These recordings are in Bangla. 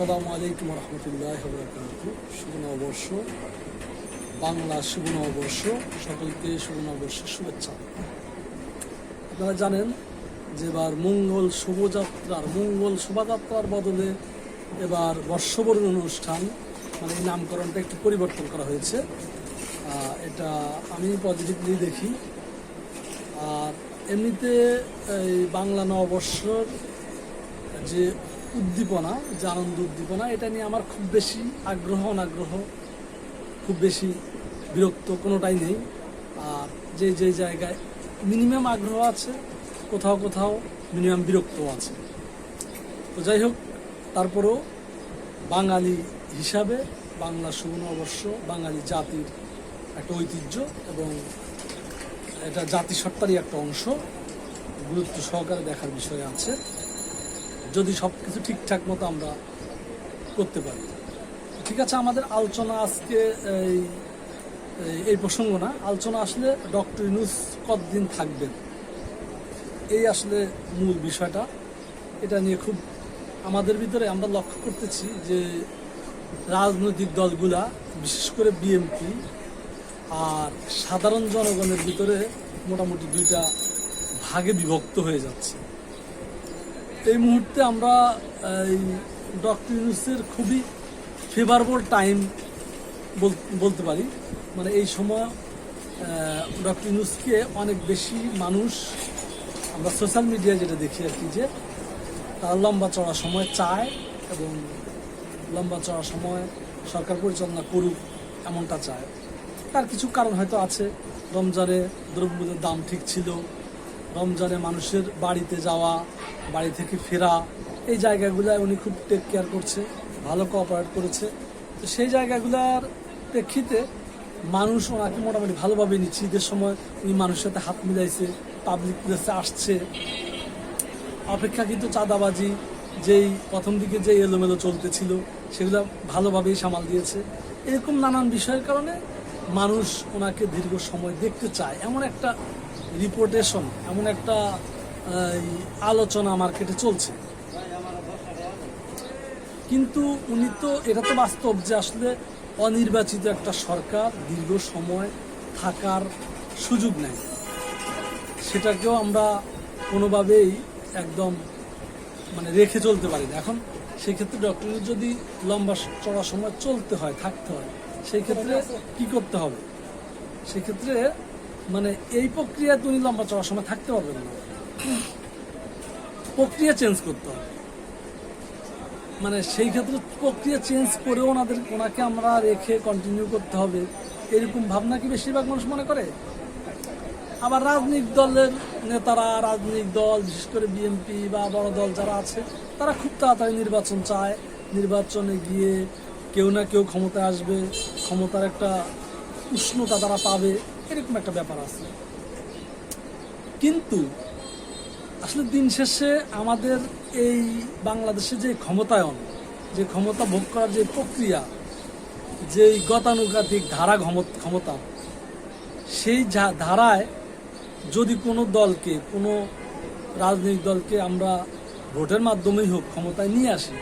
আসসালামু আলাইকুম রহমতুল্লাহ শুভ নববর্ষ। বাংলা শুভ নববর্ষ। সকলকে শুভ নববর্ষের শুভেচ্ছা। আপনারা জানেন যে এবার মঙ্গল শোভাযাত্রার মঙ্গল শোভাযাত্রার বদলে এবার বর্ষবরণ অনুষ্ঠান মানে এই নামকরণটা একটু পরিবর্তন করা হয়েছে। এটা আমি পজিটিভলি দেখি। আর এমনিতে এই বাংলা নববর্ষর যে উদ্দীপনা যে আনন্দ উদ্দীপনা, এটা নিয়ে আমার খুব বেশি আগ্রহ, অনাগ্রহ, খুব বেশি বিরক্ত কোনোটাই নেই। আর যে যে জায়গায় মিনিমাম আগ্রহ আছে, কোথাও কোথাও মিনিমাম বিরক্ত আছে। তো যাই হোক, তারপরেও বাঙালি হিসাবে বাংলা শুভ অবশ্য, বাঙালি জাতির একটা ঐতিহ্য এবং এটা জাতিসত্তারই একটা অংশ। গুরুত্ব সহকারে দেখার বিষয় আছে। যদি সব কিছু ঠিকঠাক মতো আমরা করতে পারি। ঠিক আছে, আমাদের আলোচনা আজকে এই, এই- প্রসঙ্গ না, আলোচনা আসলে ডক্টর ইনুস কতদিন থাকবেন? এই আসলে মূল বিষয়টা। এটা নিয়ে খুব আমাদের ভিতরে আমরা লক্ষ্য করতেছি যে রাজনৈতিক দলগুলা, বিশেষ করে বিএনপি আর সাধারণ জনগণের ভিতরে মোটামুটি দুইটা ভাগে বিভক্ত হয়ে যাচ্ছে। এই মুহূর্তে আমরা এই ডক্টর ইউনুসের খুবই ফেভারবল টাইম বলতে পারি। মানে এই সময় ডক্টর ইউনুসকে অনেক বেশি মানুষ আমরা সোশ্যাল মিডিয়ায় যেটা দেখি আর কি যে, তারা লম্বা চড়া সময় চায় এবং লম্বা চড়া সময় সরকার পরিচালনা করুক এমনটা চায়। তার কিছু কারণ হয়তো আছে। রমজানে দ্রব্যমূল্যের দাম ঠিক ছিল। রমজানে মানুষের বাড়িতে যাওয়া, বাড়ি থেকে ফেরা, এই জায়গাগুলোয় উনি খুব টেক কেয়ার করছে, ভালো কোঅপারেট করেছে। তো সেই জায়গাগুলোর প্রেক্ষিতে মানুষ ওনাকে মোটামুটি ভালোভাবে নিচ্ছে ঈদের সময় উনি মানুষের সাথে হাত মিলাইছে পাবলিক প্লেসে আসছে। অপেক্ষাকৃত চাঁদাবাজি, যেই প্রথম দিকে যে এলোমেলো চলতেছিল, সেগুলো ভালোভাবেই সামাল দিয়েছে। এরকম নানান বিষয়ের কারণে মানুষ ওনাকে দীর্ঘ সময় দেখতে চায়। এমন একটা রিপোর্টেশন, এমন একটা আলোচনা মার্কেটে চলছে। কিন্তু উনি তো, এটা তো বাস্তব যে আসলে অনির্বাচিত একটা সরকার দীর্ঘ সময় থাকার সুযোগ নেয় সেটাকেও আমরা কোনোভাবেই একদম মানে রেখে চলতে পারি না। এখন সেই ক্ষেত্রে ডক্টরের যদি লম্বা চড়া সময় চলতে হয়, থাকতে হয় সেই ক্ষেত্রে কি করতে হবে? সেক্ষেত্রে মানে এই প্রক্রিয়া তুমি লম্বা চড়া সময় থাকতে পারবেন না। প্রক্রিয়া চেঞ্জ করতে হবে। মানে সেই ক্ষেত্রে প্রক্রিয়া চেঞ্জ করেও ওনাদের, ওনাকে আমরা রেখে কন্টিনিউ করতে হবে। এরকম ভাবনা কি বেশিরভাগ মানুষ মনে করে? আবার রাজনৈতিক দলের নেতারা, রাজনৈতিক দল, বিশেষ করে বিএনপি বা বড় দল যারা আছে, তারা খুব তাড়াতাড়ি নির্বাচন চায়। নির্বাচনে গিয়ে কেউ না কেউ ক্ষমতায় আসবে। ক্ষমতার একটা উষ্ণতা তারা পাবে। এরকম একটা ব্যাপার আছে। কিন্তু আসলে দিন শেষে আমাদের এই বাংলাদেশে যে ক্ষমতায়ন, যে ক্ষমতা ভোগ করার যে প্রক্রিয়া, যেই গতানুগতিক ধারা ক্ষম- ক্ষমতা, সেই যা- ধারায় যদি কোনো দলকে, কোনো রাজনৈতিক দলকে আমরা ভোটের মাধ্যমেই হোক ক্ষমতায় নিয়ে আসি,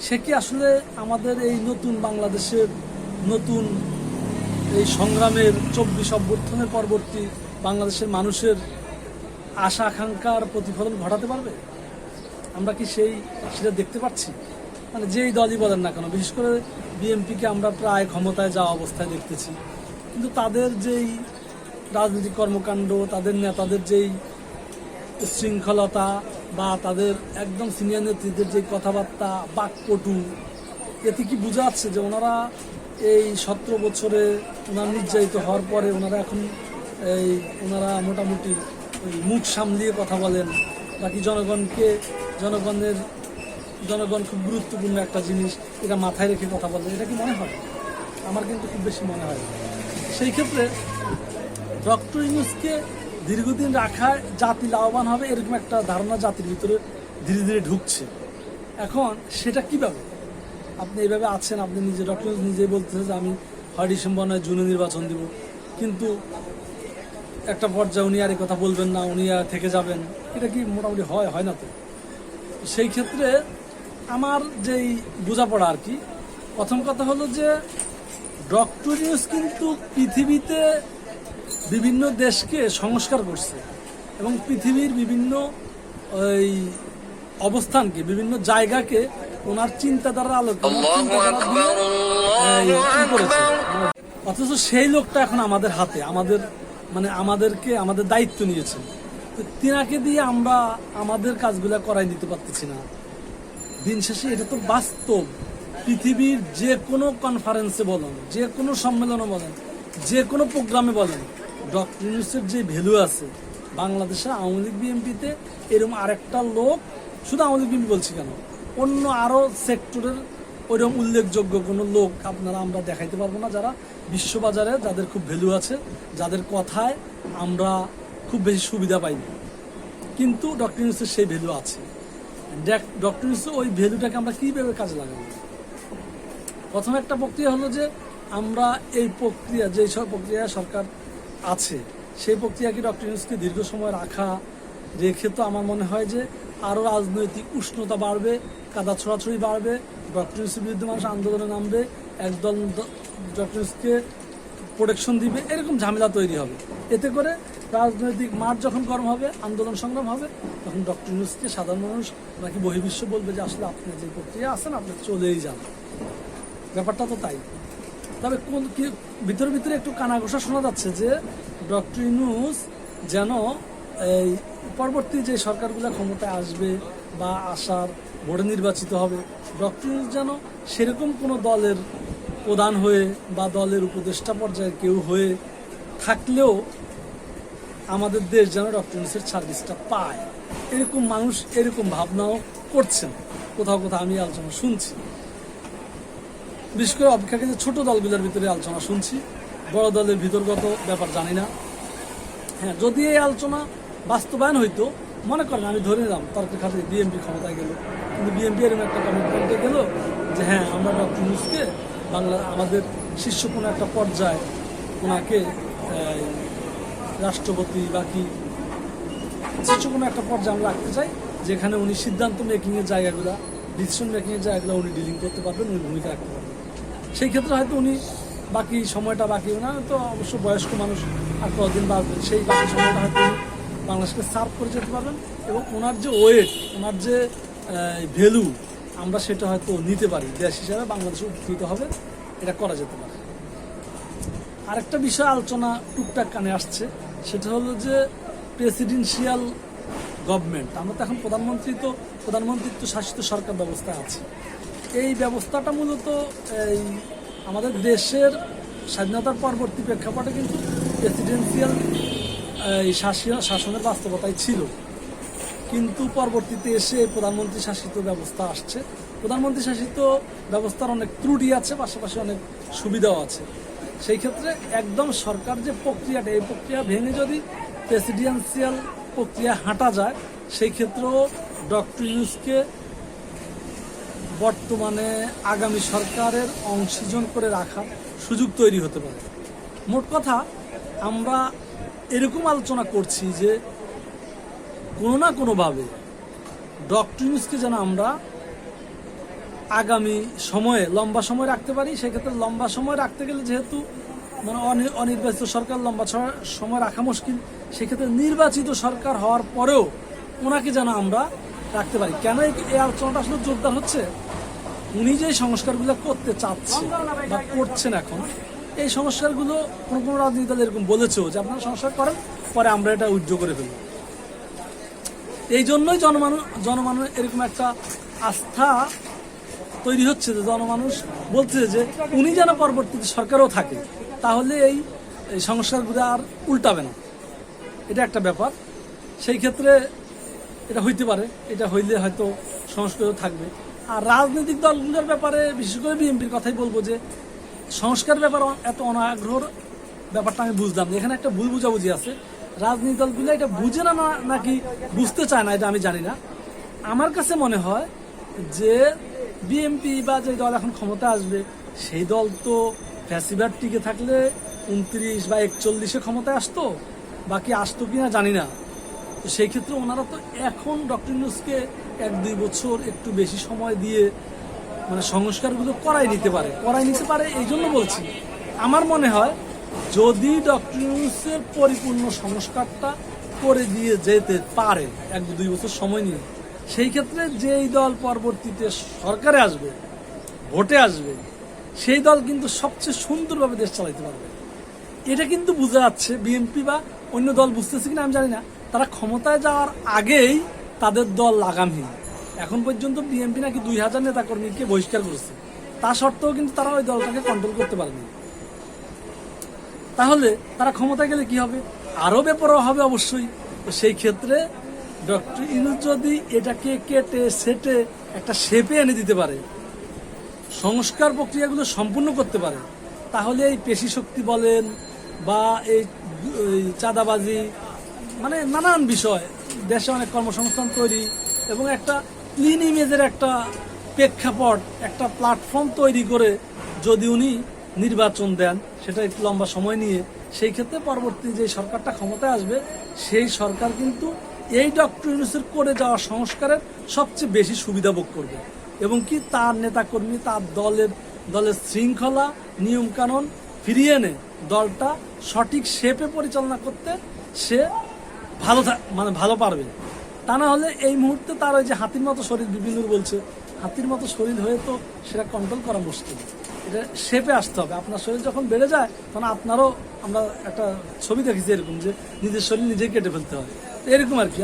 সে কি আসলে আমাদের এই নতুন বাংলাদেশের নতুন এই সংগ্রামের চব্বিশ অভ্যর্থনের পরবর্তী বাংলাদেশের মানুষের আশা, আকাঙ্ক্ষার প্রতিফলন ঘটাতে পারবে? আমরা কি সেই, সেটা দেখতে পাচ্ছি? মানে যেই দলই বলেন না কেন, বিশেষ করে বিএনপিকে আমরা প্রায় ক্ষমতায় যাওয়া অবস্থায় দেখতেছি। কিন্তু তাদের যেই রাজনৈতিক কর্মকাণ্ড, তাদের নেতাদের যেই শৃঙ্খলতা বা তাদের একদম সিনিয়র নেতৃত্বের যে কথাবার্তা, বাকপটু, এতে কি বোঝা যাচ্ছে যে ওনারা এই সতেরো বছরে ওনার নির্যাতিত হওয়ার পরে ওনারা এখন এই ওনারা মোটামুটি ওই মুখ সামলিয়ে কথা বলেন। বাকি জনগণকে, জনগণের, জনগণ খুব গুরুত্বপূর্ণ একটা জিনিস, এটা মাথায় রেখে কথা বলেন এটা কি মনে হয়? আমার কিন্তু খুব বেশি মনে হয় সেই ক্ষেত্রে ডক্টর ইউনুসকে দীর্ঘদিন রাখায় জাতি লাভবান হবে, এরকম একটা ধারণা জাতির ভিতরে ধীরে ধীরে ঢুকছে। এখন সেটা কীভাবে? আপনি এইভাবে আছেন, আপনি নিজে ডক্টর নিজেই বলতেছে যে আমি হয় ডিসেম্বর নয়, জুনে নির্বাচন দিব। কিন্তু একটা পর্যায়ে উনি আর এই কথা বলবেন না, উনি আর থেকে যাবেন। এটা কি মোটামুটি হয় হয় না তো? সেই ক্ষেত্রে আমার যেই বোঝাপড়া আর কি, প্রথম কথা হলো যে ডক্টর কিন্তু পৃথিবীতে বিভিন্ন দেশকে সংস্কার করছে এবং পৃথিবীর বিভিন্ন, ওই অবস্থানকে, বিভিন্ন জায়গাকে ওনার চিন্তাধারা আলোকে? অথচ সেই লোকটা এখন আমাদের হাতে আমাদের মানে আমাদেরকে আমাদের দায়িত্ব নিয়েছে। তো তিনাকে দিয়ে আমরা আমাদের কাজগুলা করাই দিতে পারতেছি না। দিন শেষে এটা তো বাস্তব। পৃথিবীর যে কোনো কনফারেন্সে বলেন যে কোনো সম্মেলনে বলেন যে কোনো প্রোগ্রামে বলেন ডক্টর ইউনুসের যে ভ্যালু আছে বাংলাদেশে আওয়ামী লীগ বিএনপিতে এরকম আরেকটা লোক শুধু আওয়ামী লীগ বিএনপি বলছি কেন? অন্য আরও সেক্টরের ওইরকম উল্লেখযোগ্য কোনো লোক আপনারা আমরা দেখাইতে পারব না যারা। বিশ্ববাজারে যাদের খুব ভ্যালু আছে, যাদের কথায় আমরা খুব বেশি সুবিধা পাই কিন্তু ডক্টর ইউনুসের সেই ভ্যালু আছে। ডক্টর ইউনুসের ওই ভ্যালুটাকে আমরা কীভাবে কাজে লাগাবো? প্রথম একটা প্রক্রিয়া হলো যে আমরা এই প্রক্রিয়া, যেই সব প্রক্রিয়া সরকার আছে, সেই প্রক্রিয়াকে ডক্টর ইউনুসকে দীর্ঘ সময় রাখা? রেখে তো আমার মনে হয় যে আরও রাজনৈতিক উষ্ণতা বাড়বে কাদা ছড়াছড়ি বাড়বে ডক্টর ইউনুসের বিরুদ্ধে মানুষ আন্দোলনে নামবে, একদল ডক্টর ইউনুসকে প্রোটেকশন দিবে, এরকম ঝামেলা তৈরি হবে। এতে করে রাজনৈতিক মাঠ যখন গরম হবে, আন্দোলন সংগ্রাম হবে, তখন ডক্টর ইউনুসকে সাধারণ মানুষ নাকি বহির্বিশ্ব বলবে যে, আসলে আপনি যে প্রক্রিয়া আছেন, আপনি চলেই যান। ব্যাপারটা তো তাই। তবে কোন কি, ভিতরে ভিতরে একটু কানাঘোষা শোনা যাচ্ছে যে, ডক্টর ইউনুস যেন এই পরবর্তী যে সরকারগুলো ক্ষমতায় আসবে বা আসার ভোটে নির্বাচিত হবে। ডক্টর যেন সেরকম কোনো দলের প্রধান হয়ে বা দলের উপদেষ্টা পর্যায়ে কেউ হয়ে থাকলেও আমাদের দেশ যেন ডক্টর ইউনুসের সার্ভিসটা পায়। এরকম মানুষ এরকম ভাবনাও করছেন। কোথাও কোথাও আমি আলোচনা শুনছি। বিশেষ করে অপেক্ষা কিন্তু ছোট দলগুলোর ভিতরে আলোচনা শুনছি। বড় দলের ভিতরগত ব্যাপার জানি না। হ্যাঁ যদি এই আলোচনা বাস্তবায়ন হইতো মনে করেন আমি ধরে নিলাম তর্কের খাতে বিএনপি ক্ষমতায় গেল। কিন্তু বিএনপি এরকম একটা কমিটমেন্টে গেল যে হ্যাঁ আমরা ডক্টর মুসকে বাংলা আমাদের শীর্ষ কোনো একটা পর্যায়ে ওনাকে রাষ্ট্রপতি বা কি, শীর্ষ কোনো একটা পর্যায়ে আমরা রাখতে চাই, যেখানে উনি সিদ্ধান্ত মেকিংয়ের জায়গাগুলো ডিসিশন মেকিংয়ের জায়গাগুলো উনি ডিলিং করতে পারবেন, উনি ভূমিকা রাখতে পারবেন। সেই ক্ষেত্রে হয়তো উনি বাকি সময়টা বাকি না তো অবশ্য বয়স্ক মানুষ আর কদিন বাঁচবেন, সেই বাকি সময়টা হয়তো বাংলাদেশকে সার্ভ করে যেতে পারবেন এবং ওনার যে ওয়েট ওনার যে ভ্যালু আমরা সেটা হয়তো নিতে পারি। দেশ হিসাবে বাংলাদেশে উপকৃত হবে, এটা করা যেতে পারে। আরেকটা বিষয় আলোচনা টুকটাক কানে আসছে, সেটা হলো যে প্রেসিডেন্সিয়াল গভর্নমেন্ট আমরা তো এখন প্রধানমন্ত্রী তো, প্রধানমন্ত্রিত্ব শাসিত সরকার ব্যবস্থা আছে। এই ব্যবস্থাটা মূলত এই আমাদের দেশের স্বাধীনতার পরবর্তী প্রেক্ষাপটে কিন্তু প্রেসিডেন্সিয়াল এই শাসনের বাস্তবতায় ছিল। কিন্তু পরবর্তীতে এসে প্রধানমন্ত্রী শাসিত ব্যবস্থা আসছে। প্রধানমন্ত্রী শাসিত ব্যবস্থার অনেক ত্রুটি আছে, পাশাপাশি অনেক সুবিধাও আছে। সেই ক্ষেত্রে একদম সরকার যে প্রক্রিয়াটা, এই প্রক্রিয়া ভেঙে যদি প্রেসিডেন্সিয়াল প্রক্রিয়া হাঁটা যায়, সেই ক্ষেত্রেও ডক্টর ইউসকে বর্তমানে আগামী সরকারের অংশীজন করে রাখার সুযোগ তৈরি হতে পারে। মোট কথা, আমরা এরকম আলোচনা করছি যে কোনো না কোনোভাবে ডক্টর যেন আমরা আগামী সময়ে, লম্বা সময় রাখতে পারি, সেক্ষেত্রে লম্বা সময় রাখতে গেলে যেহেতু মানে অনি- অনির্বাচিত সরকার লম্বা সময় রাখা মুশকিল, সেক্ষেত্রে নির্বাচিত সরকার হওয়ার পরেও ওনাকে যেন আমরা রাখতে পারি। কেন এই আলোচনাটা আসলে জোরদার হচ্ছে? উনি যে সংস্কারগুলো করতে চাচ্ছেন বা করছেন এখন এই সংস্কারগুলো কোনো কোনো রাজনীতি দল এরকম বলেছেও যে আপনারা সংস্কার করেন, পরে আমরা এটা উজ্জ্ব করে ফেলব এই জন্যই জনমানুষ জনমানুষ এরকম একটা আস্থা তৈরি হচ্ছে যে জনমানুষ বলছে যে উনি যেন পরবর্তীতে সরকারও থাকে, তাহলে এই সংস্কারগুলো আর উল্টাবে না। এটা একটা ব্যাপার। সেই ক্ষেত্রে এটা হইতে পারে, এটা হইলে হয়তো সংস্কারও থাকবে। আর রাজনৈতিক দলগুলোর ব্যাপারে, বিশেষ করে বিএনপির কথাই বলব যে সংস্কার ব্যাপার এত অনাগ্রহর ব্যাপারটা আমি বুঝলাম। এখানে একটা ভুল বুঝাবুঝি আছে। রাজনৈতিক দলগুলো এটা বুঝে না নাকি বুঝতে চায় না, এটা আমি জানি না। আমার কাছে মনে হয় যে বিএনপি বা যে দল এখন ক্ষমতা আসবে, সেই দল তো ফ্যাসিবার টিকে থাকলে উনত্রিশ বা একচল্লিশে ক্ষমতায় আসতো, বাকি আসতো কি না জানি না। তো সেই ক্ষেত্রে ওনারা তো এখন ডক্টর ইউনুসকে এক দুই বছর একটু বেশি সময় দিয়ে মানে সংস্কারগুলো করাই নিতে পারে, করাই নিতে পারে এই জন্য বলছি। আমার মনে হয় যদি ডক্টর ইউনুসের পরিপূর্ণ সংস্কারটা করে দিয়ে যেতে পারে, এক দুই বছর সময় নিয়ে, সেই ক্ষেত্রে যেই দল পরবর্তীতে সরকারে আসবে, ভোটে আসবে, সেই দল কিন্তু সবচেয়ে সুন্দরভাবে দেশ চালাইতে পারবে। এটা কিন্তু বোঝা যাচ্ছে বিএনপি বা অন্য দল বুঝতেছে কিনা আমি জানি না। তারা ক্ষমতায় যাওয়ার আগেই তাদের দল লাগামহীন এখন পর্যন্ত বিএনপি নাকি দুই হাজার নেতাকর্মীকে বহিষ্কার করেছে। তা সত্ত্বেও কিন্তু তারা ওই দলটাকে কন্ট্রোল করতে পারেনি। তাহলে তারা ক্ষমতায় গেলে কি হবে? আরও বেপরোয়া হবে অবশ্যই। সেই ক্ষেত্রে ডক্টর ইনুস যদি এটাকে কেটে, সেটে একটা শেপে এনে দিতে পারে, সংস্কার প্রক্রিয়াগুলো সম্পূর্ণ করতে পারে, তাহলে এই পেশি শক্তি বলেন বা এই চাঁদাবাজি মানে নানান বিষয়, দেশে অনেক কর্মসংস্থান তৈরি এবং একটা ক্লিন ইমেজের একটা প্রেক্ষাপট, একটা প্ল্যাটফর্ম তৈরি করে যদি উনি নির্বাচন দেন, সেটা একটু লম্বা সময় নিয়ে, সেই ক্ষেত্রে পরবর্তী যে সরকারটা ক্ষমতায় আসবে, সেই সরকার কিন্তু এই ডক্টর ইউনুসের করে যাওয়া সংস্কারের সবচেয়ে বেশি সুবিধা ভোগ করবে। এবং কি তার নেতাকর্মী, তার দলের দলের শৃঙ্খলা, নিয়মকানুন ফিরিয়ে এনে দলটা সঠিক শেপে পরিচালনা করতে সে ভালো মানে ভালো পারবে। তা না হলে এই মুহূর্তে তার ওই যে হাতির মতো শরীর বিভিন্ন বলছে, হাতির মতো শরীর হয়ে তো সেটা কন্ট্রোল করা মুশকিল। এটা শেপে আসতে হবে। আপনার শরীর যখন বেড়ে যায়, তখন আপনারও আমরা একটা ছবি দেখেছি এরকম যে নিজের শরীর নিজেই কেটে ফেলতে হয়। এরকম আর কি।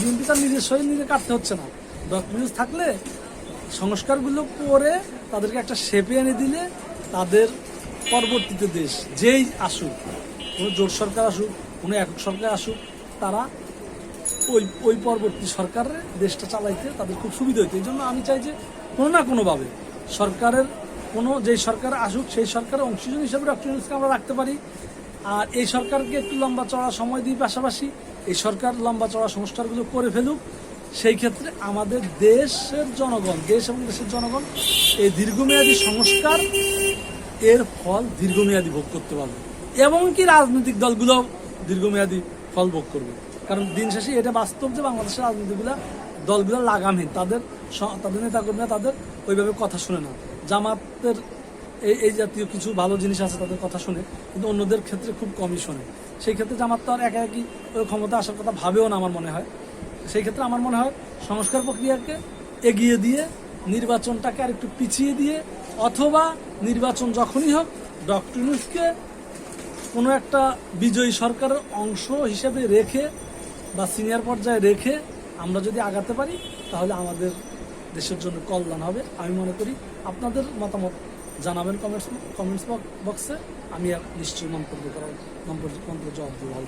বিএনপি তার নিজের শরীর নিজে কাটতে হচ্ছে না। ডকুমেন্টস থাকলে সংস্কারগুলো করে তাদেরকে একটা শেপে এনে দিলে তাদের পরবর্তীতে দেশ যেই আসুক, কোনো জোট সরকার আসুক, কোনো একক সরকার আসুক, তারা ওই ওই পরবর্তী সরকারের দেশটা চালাইতে তাদের খুব সুবিধা হইতো। এই জন্য আমি চাই যে কোনো না কোনোভাবে সরকারের, কোনো যেই সরকার আসুক, সেই সরকারের অংশীজন হিসেবে ডক্টর ইউনুসকে আমরা রাখতে পারি। আর এই সরকারকে একটু লম্বা চড়া সময় দিই পাশাপাশি, এই সরকার লম্বা চড়া সংস্কারগুলো করে ফেলুক। সেই ক্ষেত্রে আমাদের দেশের জনগণ, দেশ এবং দেশের জনগণ এই দীর্ঘমেয়াদী সংস্কার এর ফল দীর্ঘমেয়াদী ভোগ করতে পারবে। এমনকি রাজনৈতিক দলগুলো দীর্ঘমেয়াদী ফল ভোগ করবে। কারণ দিন শেষে এটা বাস্তব যে বাংলাদেশের রাজনীতিগুলা, দলগুলো লাগামহীন। তাদের তাদের নেতাকর্মীরা তাদের ওইভাবে কথা শুনে না। জামাতের এই এই জাতীয় কিছু ভালো জিনিস আছে তাদের কথা শুনে, কিন্তু অন্যদের ক্ষেত্রে খুব কমই শোনে। সেই ক্ষেত্রে জামাত তো আর একা একই ওই ক্ষমতা আসার কথা ভাবেও না আমার মনে হয়। সেই ক্ষেত্রে আমার মনে হয় সংস্কার প্রক্রিয়াকে এগিয়ে দিয়ে নির্বাচনটাকে আর একটু পিছিয়ে দিয়ে, অথবা নির্বাচন যখনই হোক, ডক্টর কোনো একটা বিজয়ী সরকারের অংশ হিসেবে রেখে বা সিনিয়র পর্যায়ে রেখে আমরা যদি আগাতে পারি, তাহলে আমাদের দেশের জন্য কল্যাণ হবে। আমি মনে করি আপনাদের মতামত জানাবেন কমেন্টস কমেন্টস বক্সে আমি নিশ্চয়ই মন্তব্য করার মন্তব্য জবাব দেবো ভালো